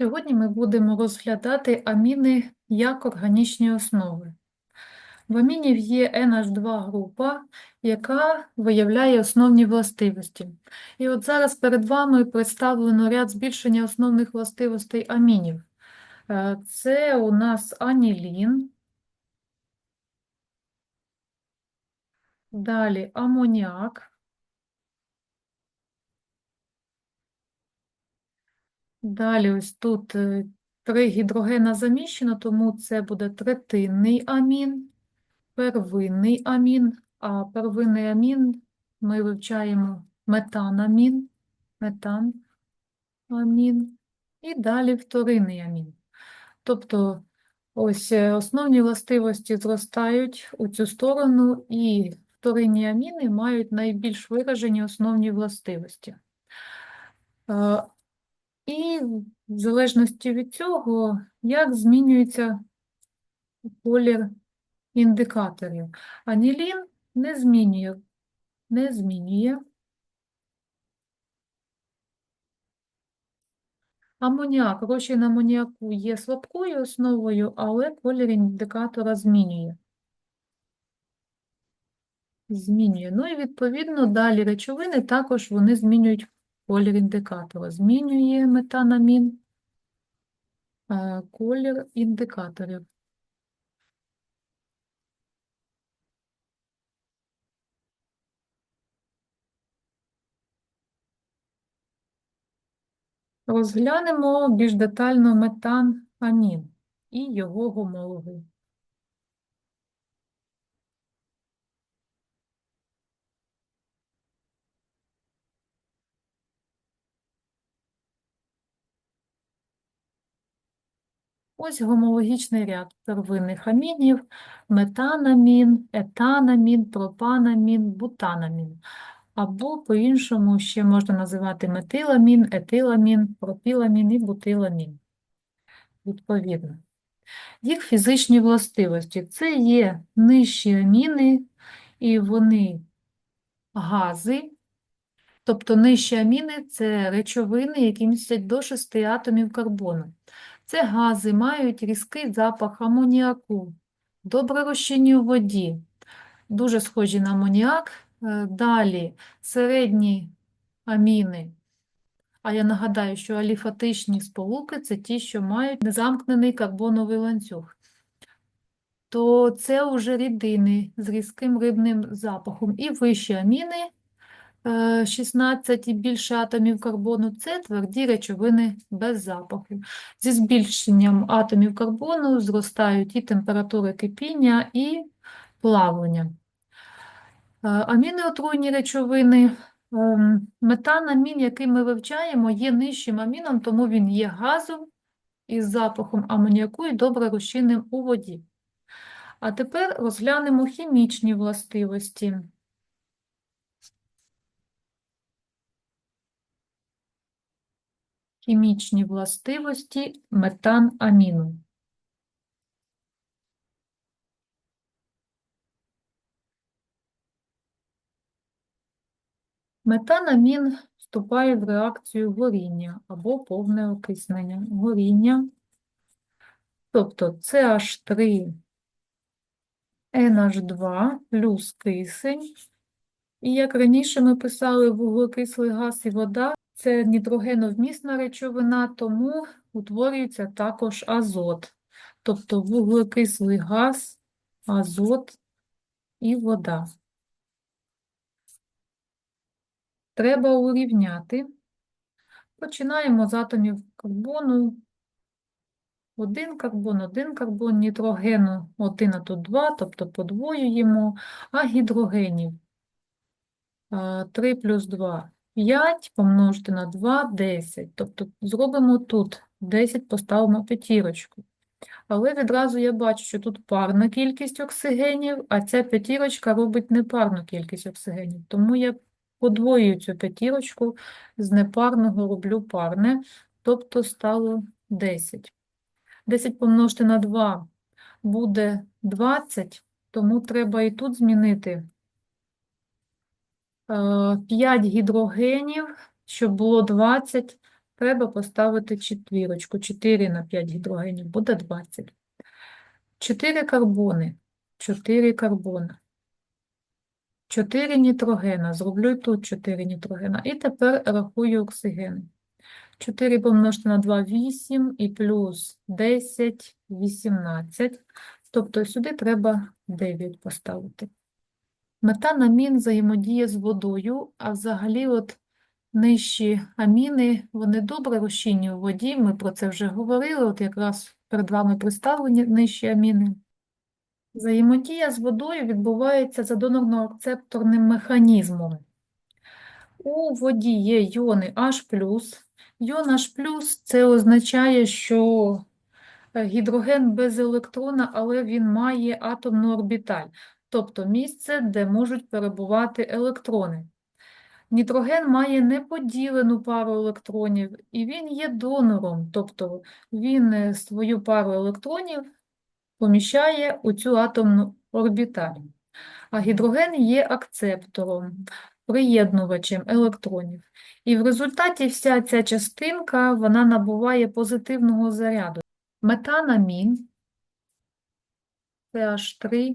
Сьогодні ми будемо розглядати аміни як органічні основи. В амінів є NH2 група, яка виявляє основні властивості. І от зараз перед вами представлено ряд збільшення основних властивостей амінів. Е, Це у нас анілін, далі амоніак, Далі ось тут е, три гідрогена заміщено, тому це буде третинний амін, первинний амін, а первинний амін ми вивчаємо метанамін, метанамін, і далі вторинний амін. Тобто ось е, основні властивості зростають у цю сторону, і вторинні аміни мають найбільш виражені основні властивості. І в залежності від цього, як змінюється колір індикаторів. Анілін не змінює, не змінює. Амоніак, розчин амоніаку є слабкою основою, але колір індикатора змінює. Змінює. Ну і відповідно далі речовини також вони змінюють колір індикатора. Змінює метанамін е, колір індикаторів. Розглянемо більш детально метанамін і його гомологи. Ось гомологічний ряд первинних амінів, метанамін, етанамін, пропанамін, бутанамін. Або по-іншому ще можна називати метиламін, етиламін, пропіламін і бутиламін. Відповідно. Їх фізичні властивості. Це є нижчі аміни, і вони гази, тобто нижчі аміни – це речовини, які містять до 6 атомів карбону. Це гази мають різкий запах амоніаку, добре розчинні у воді, дуже схожі на амоніак. Е, Далі середні аміни. А я нагадаю, що аліфатичні сполуки це ті, що мають незамкнений карбоновий ланцюг. То це вже рідини з різким рибним запахом. І вищі аміни, 16 і більше атомів карбону, це тверді речовини без запаху. Зі збільшенням атомів карбону зростають і температури кипіння, і плавлення. Е, Аміни отруйні речовини. Ем, Метанамін, який ми вивчаємо, є нижчим аміном, тому він є газом із запахом амоніаку і добре розчинним у воді. А тепер розглянемо хімічні властивості. Хімічні властивості метанаміну. Метанамін вступає в реакцію горіння або повне окиснення. Горіння, тобто CH3 NH2 плюс кисень. І як раніше ми писали, вуглекислий газ і вода – це нітрогеновмісна речовина, тому утворюється також азот. Тобто вуглекислий газ, азот і вода. Треба урівняти. Починаємо з атомів карбону. Один карбон, один карбон, нітрогену один, а тут два, тобто подвоюємо, а гідрогенів 3 плюс 2 – 5, помножити на 2 – 10. Тобто зробимо тут 10, поставимо п'ятірочку. Але відразу я бачу, що тут парна кількість оксигенів, а ця п'ятірочка робить непарну кількість оксигенів. Тому я подвоюю цю п'ятірочку, з непарного роблю парне, тобто стало 10. 10 помножити на 2 буде 20, тому треба і тут змінити 5 гідрогенів, щоб було 20, треба поставити четвірочку. 4 на 5 гідрогенів буде 20. 4 карбони. 4 карбона. 4 нітрогена. Зроблю тут 4 нітрогена. І тепер рахую оксигени. 4 помножити на 2 – 8 і плюс 10 – 18. Тобто сюди треба 9 поставити. Метанамін взаємодіє з водою, а взагалі от нижчі аміни, вони добре розчинні у воді, ми про це вже говорили, от якраз перед вами представлені нижчі аміни. Взаємодія з водою відбувається за донорно-акцепторним механізмом. У воді є йони H+. Йон H+, це означає, що гідроген без електрона, але він має атомну орбіталь, тобто місце, де можуть перебувати електрони. Нітроген має неподілену пару електронів, і він є донором, тобто він е, свою пару електронів поміщає у цю атомну орбіталь. А гідроген є акцептором, приєднувачем електронів. І в результаті вся ця частинка вона набуває позитивного заряду. Метанамін CH3,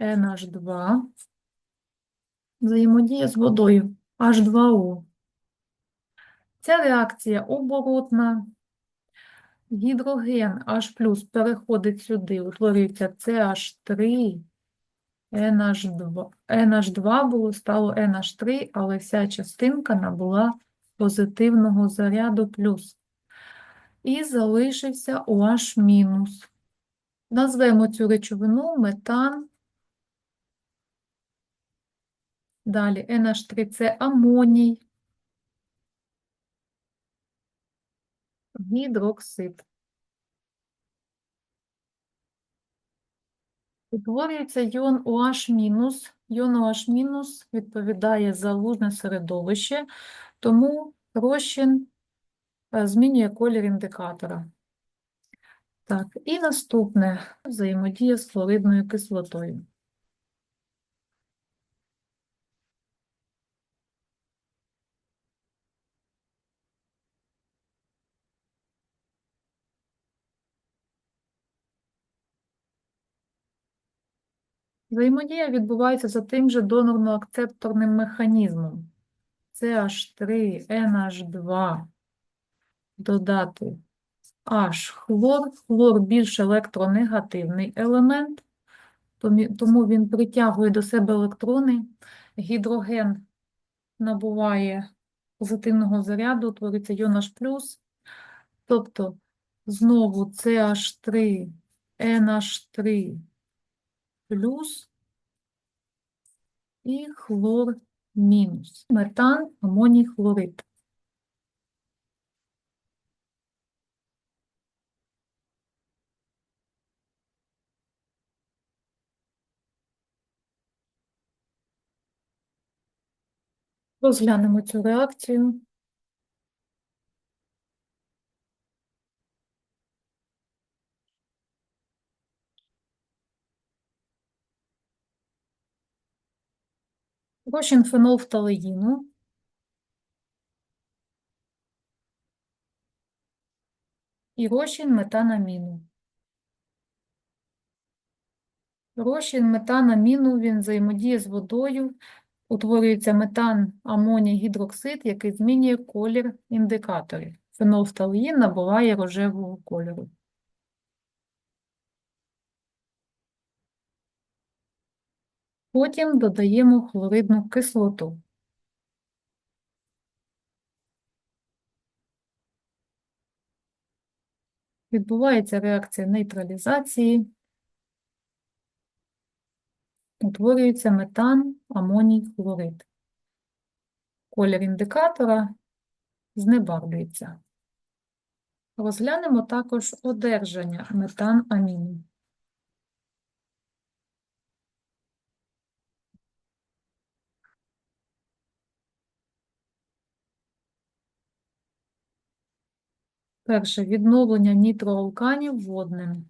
NH2, взаємодія з водою H2O. Ця реакція оборотна. Гідроген H+, переходить сюди, утворюється CH3, NH2, NH2 було, стало NH3, але вся частинка набула позитивного заряду плюс. І залишився OH мінус. Назвемо цю речовину метан. Далі NH3 це амоній. Гідроксид. Утворюється йон OH-. Йон OH- відповідає за лужне середовище, тому розчин е, змінює колір індикатора. Так, і наступне взаємодія з хлоридною кислотою. Взаємодія відбувається за тим же донорно-акцепторним механізмом. CH3, NH2, додати H хлор. Хлор більш електронегативний елемент, тому він притягує до себе електрони. Гідроген набуває позитивного заряду, утвориться йон H+. Тобто, знову CH3, NH3 плюс і хлор мінус. Метан, амоній, хлорид. Розглянемо цю реакцію. Розчин фенолфталеїну. І розчин метанаміну. Розчин метанаміну, він взаємодіє з водою, утворюється метан амоній гідроксид, який змінює колір індикаторів. Фенолфталеїн набуває рожевого кольору. Потім додаємо хлоридну кислоту. Відбувається реакція нейтралізації. Утворюється метан, амоній, хлорид. Колір індикатора знебарвлюється. Розглянемо також одержання метан аміну. Перше. Відновлення нітроалканів водним.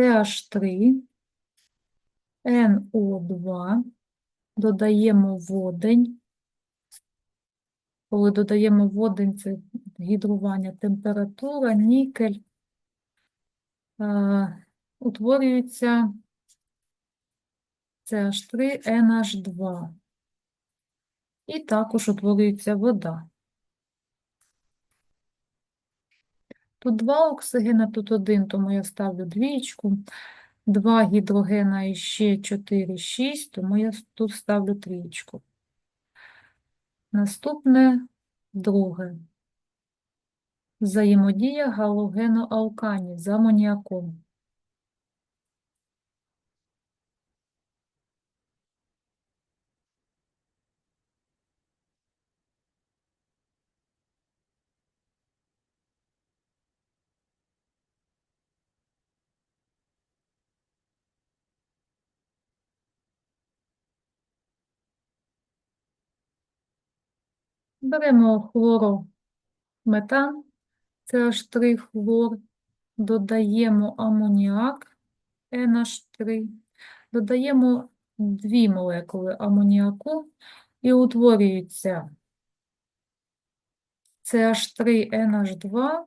CH3, NO2, додаємо водень, коли додаємо водень, це гідрування, температура, нікель. Е, утворюється CH3, NH2. І також утворюється вода. Тут два оксигена, тут один, тому я ставлю двічку. Два гідрогена і ще 4, 6, тому я тут ставлю трієчку. Наступне друге. Взаємодія галогеноалканів з амоніаком. Беремо хлорометан, CH3 хлор, додаємо амоніак NH3, додаємо дві молекули амоніаку і утворюється CH3NH2,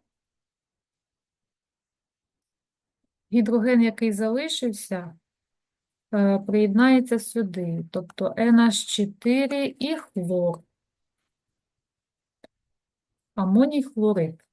гідроген, який залишився, е, приєднається сюди, тобто NH4 і хлор. Амоній хлорид.